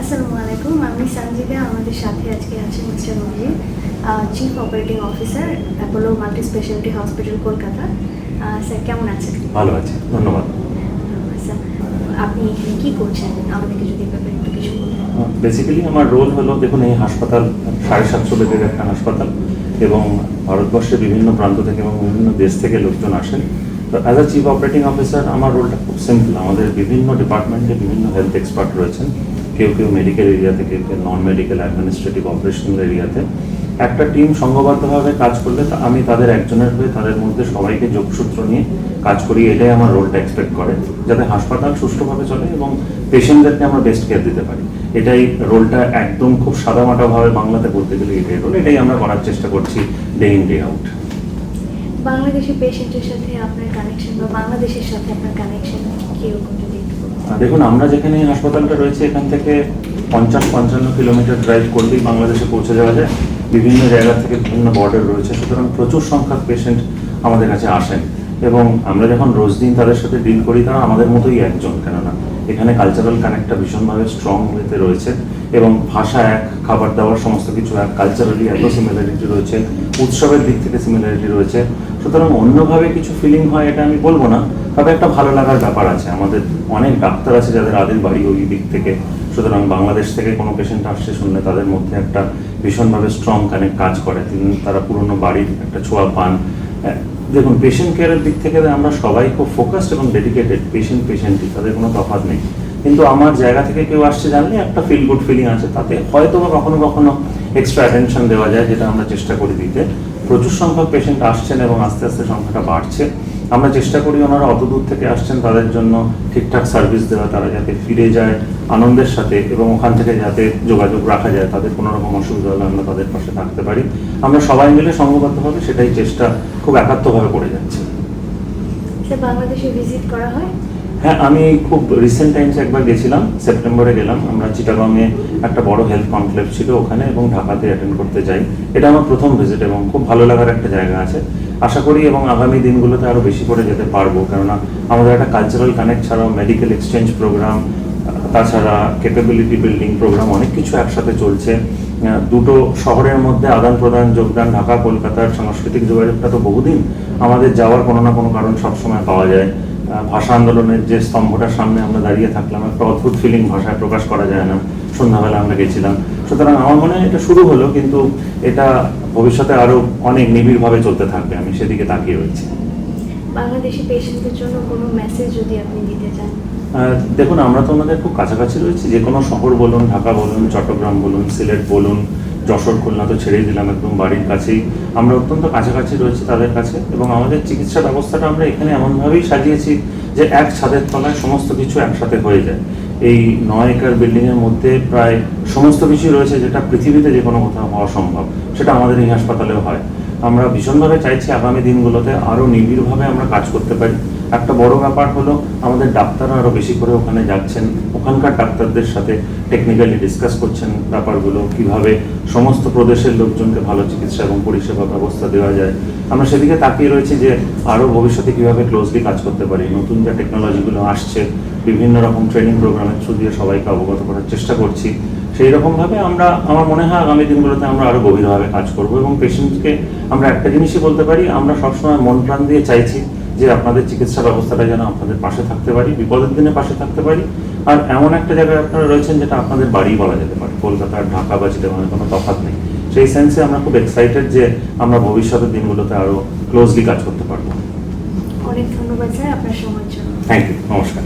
আসসালামু আলাইকুম আমি সঞ্জিদা আমাদের সাথে আজকে আছেন mister Majid chief operating officer Apollo multi speciality hospital Kolkata. Sir কেমন আছেন? ভালো আছে ধন্যবাদ। স্যার আপনি এখানে কী করছেন? আমাদেরকে যদি ব্যাপারে একটু কিছু বলেন বেসিক্যালি আমার রোল হলো দেখুন এই হাসপাতাল সাড়ে সাতশো বেডের একটা হাসপাতাল এবং ভারতবর্ষের বিভিন্ন প্রান্ত থেকে এবং বিভিন্ন দেশ থেকে লোকজন আসেন। তো as a chief operating officer আমার রোলটা খুব সিম্পল আমাদের বিভিন্ন ডিপার্টমেন্টে বিভিন্ন হেলথ এক্সপার্ট রয়েছেন। কেউ কেউ মেডিকেল এরিয়াতে কেউ কেউ নন মেডিকেল অ্যাডমিনিস্ট্রেটিভ অপারেশনাল এরিয়াতে একটা টিম সংঘবদ্ধভাবে কাজ করলে আমি তাদের একজনের হয়ে তাদের মধ্যে সবাইকে যোগসূত্র নিয়ে কাজ করি, এটাই আমার রোলটা এক্সপেক্ট করে, যাতে হাসপাতাল সুষ্ঠুভাবে চলে এবং পেশেন্টদেরকে আমরা বেস্ট কেয়ার দিতে পারি। এটাই রোলটা একদম খুব সাদামাটাভাবে বাংলাতে বলতে গেলে এটাই রোল এটাই আমরা করার চেষ্টা করছি day in day out Bangladeshi পেশেন্টের সাথে আপনার কানেকশন বা বাংলাদেশের সাথে আপনার কানেকশন কীরকম যদি একটু বলেন আহ, দেখুন, আমরা যেখানে হাসপাতালটা রয়েছে, এখান থেকে পঞ্চাশ, পঞ্চান্ন কিলোমিটার ড্রাইভ করলেই বাংলাদেশে পৌঁছে যাওয়া যায়। বিভিন্ন জায়গা থেকে বিভিন্ন বর্ডার রয়েছে। সুতরাং প্রচুর সংখ্যক পেশেন্ট আমাদের কাছে আসেন। এবং আমরা যখন রোজ দিন তাদের সাথে ডিল করি, তারা আমাদের মতোই একজন, কেননা এখানে কালচারাল কানেক্টটা ভীষণভাবে স্ট্রং হতে রয়েছে। এবং ভাষা এক, খাবার দাবার সমস্ত কিছু এক কালচারালি এত সিমিলারিটি রয়েছে, উৎসবের দিক থেকে সিমিলারিটি রয়েছে। সুতরাং অন্যভাবে কিছু ফিলিং হয়, এটা আমি বলব না। তবে একটা ভালো লাগার ব্যাপার আছে। আমাদের অনেক ডাক্তার আছে যাদের আদির বাড়ি ওই দিক থেকে। সুতরাং বাংলাদেশ থেকে কোনো পেশেন্ট আসছে শুনলে তাদের মধ্যে একটা ভীষণভাবে স্ট্রং কানেক্ট কাজ করে। তিনি তারা পুরনো বাড়ির একটা ছোঁয়া পান। দেখুন পেশেন্ট কেয়ারের দিক থেকে আমরা সবাই খুব ফোকাসড এবং ডেডিকেটেড পেশেন্ট পেশেন্টই তাদের কোনো তফাৎ নেই। কিন্তু আমার জায়গা থেকে কেউ আসছে জানলে একটা ফিল গুড ফিলিং আছে। তাতে হয়তো বা কখনো কখনো এক্সট্রা অ্যাটেনশন দেওয়া যায়, যেটা আমরা চেষ্টা করি দিতে। প্রচুর সংখ্যক পেশেন্ট আসছেন এবং আস্তে আস্তে সংখ্যাটা বাড়ছে। আমরা চেষ্টা করি ওনারা অত দূর থেকে আসছেন তাদের জন্য ঠিকঠাক সার্ভিস দেওয়া তারা যাতে ফিরে যায় আনন্দের সাথে এবং ওখান থেকে যাতে যোগাযোগ রাখা যায় তাদের কোনো রকম অসুবিধা হলে আমরা তাদের পাশে থাকতে পারি। আমরা সবাই মিলে সংঘবদ্ধভাবে সেটাই চেষ্টা খুব একাত্মভাবে করে যাচ্ছি। বাংলাদেশে ভিজিট করা হয়? হ্যাঁ আমি খুব রিসেন্ট টাইমসে একবার গেছিলাম সেপ্টেম্বরে গেলাম। আমরা চিটাগংয়ে একটা বড় হেলথ কনক্লেভ ছিল ওখানে এবং ঢাকাতে অ্যাটেন্ড করতে যাই। এটা আমার প্রথম ভিজিট এবং খুব ভালো লাগার একটা জায়গা আছে। আশা করি এবং আগামী দিনগুলোতে আরও বেশি করে যেতে পারব। কেননা আমাদের একটা কালচারাল কানেক্ট ছাড়াও মেডিকেল এক্সচেঞ্জ প্রোগ্রাম তাছাড়া ক্যাপাবিলিটি বিল্ডিং প্রোগ্রাম অনেক কিছু একসাথে চলছে। দুটো শহরের মধ্যে আদান প্রদান যোগদান ঢাকা, কলকাতার সাংস্কৃতিক যোগাযোগটা তো বহুদিন আমাদের যাওয়ার কোনো না কোনো কারণ সবসময় পাওয়া যায়। ভাষা আন্দোলনের যে স্তম্ভটার সামনে আমরা দাঁড়িয়ে থাকলাম, একটা অদ্ভুত ফিলিং ভাষায় প্রকাশ করা যায় না। সন্ধ্যাবেলা আমরা গেছিলাম। সুতরাং আমার মনে হয় এটা শুরু হলো কিন্তু এটা ভবিষ্যতে আরও অনেক নিবিড়ভাবে চলতে থাকবে আমি সেদিকে তাকিয়ে রয়েছি। বাংলাদেশি পেশেন্টদের জন্য কোনো মেসেজ যদি আপনি দিতে চান? দেখুন আমরা তো আমাদের খুব কাছাকাছি রয়েছি যে কোনো শহর বলুন ঢাকা বলুন চট্টগ্রাম বলুন সিলেট বলুন যশোর খুলনা তো ছেড়েই দিলাম একদম বাড়ির কাছেই। আমরা অত্যন্ত কাছাকাছি রয়েছি তাদের কাছে এবং আমাদের চিকিৎসা ব্যবস্থাটা আমরা এখানে এমনভাবেই সাজিয়েছি যে এক ছাদের তলায় সমস্ত কিছু একসাথে হয়ে যায়। এই নয় একর বিল্ডিংয়ের মধ্যে প্রায় সমস্ত কিছুই রয়েছে যেটা পৃথিবীতে যে কোনো কোথাও হওয়া সম্ভব। সেটা আমাদের এই হাসপাতালেও হয়। আমরা ভীষণভাবে চাইছি আগামী দিনগুলোতে আরও নিবিড়ভাবে আমরা কাজ করতে পারি। একটা বড় ব্যাপার হলো, আমাদের ডাক্তাররা আরও বেশি করে ওখানে যাচ্ছেন। ওখানকার ডাক্তারদের সাথে টেকনিক্যালি ডিসকাস করছেন ব্যাপারগুলো, কীভাবে সমস্ত প্রদেশের লোকজনকে ভালো চিকিৎসা এবং পরিষেবা ব্যবস্থা দেওয়া যায়। আমরা সেদিকে তাকিয়ে রয়েছি যে আরও ভবিষ্যতে কীভাবে ক্লোজলি কাজ করতে পারি। নতুন যে টেকনোলজিগুলো আসছে, বিভিন্ন রকম ট্রেনিং প্রোগ্রামের থ্রু দিয়ে সবাইকে অবগত করার চেষ্টা করছি। সেই রকমভাবে আমরা, আমার মনে হয় আগামী দিনগুলোতে আমরা আরও গভীরভাবে কাজ করব এবং পেশেন্টকে আমরা একটা জিনিসই বলতে পারি, আমরা সবসময় মন প্রাণ দিয়ে চাইছি যে আপনাদের চিকিৎসা ব্যবস্থাটা যেন আপনাদের পাশে থাকতে পারি বিপদের দিনে পাশে থাকতে পারি। আর এমন একটা জায়গায় আপনারা রয়েছেন যেটা আপনাদের বাড়ি বলা যেতে পারে কলকাতা ঢাকা বা চিটাগাংয়ে কোনো তফাৎ নেই। সেই সেন্সে আমরা খুব এক্সাইটেড যে আমরা ভবিষ্যতের দিনগুলোতে আরও ক্লোজলি কাজ করতে পারব। অনেক ধন্যবাদ স্যার আপনার সময়ের জন্য। থ্যাংক ইউ নমস্কার।